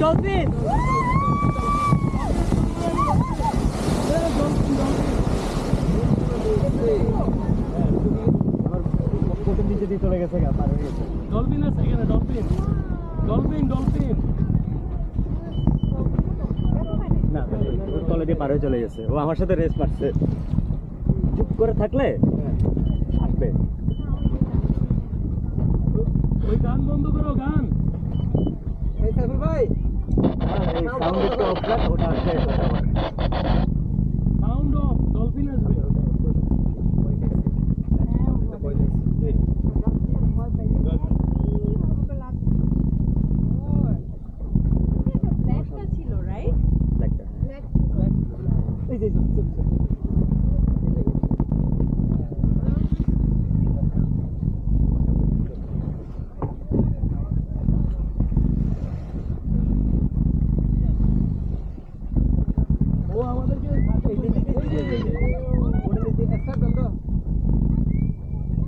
Dolphin নিচে দিয়ে চলে গেছে ডলফিন আছে এখানে ডলফিন ডলফিন ডলফিন না তলে দিয়ে পার হয়ে চলে গেছে। ও আমার সাথে রেস মারছে। চুপ করে থাকলে আসবে। ওই গান বন্ধ করো গান। এই সাউন্ড একটু অফ রাখ ওটা আসবে সাউন্ড অফ ডলফিন আসবে ব্ল্যাকটা ছিল রাইট একটা, হ্যাঁ। এই যে,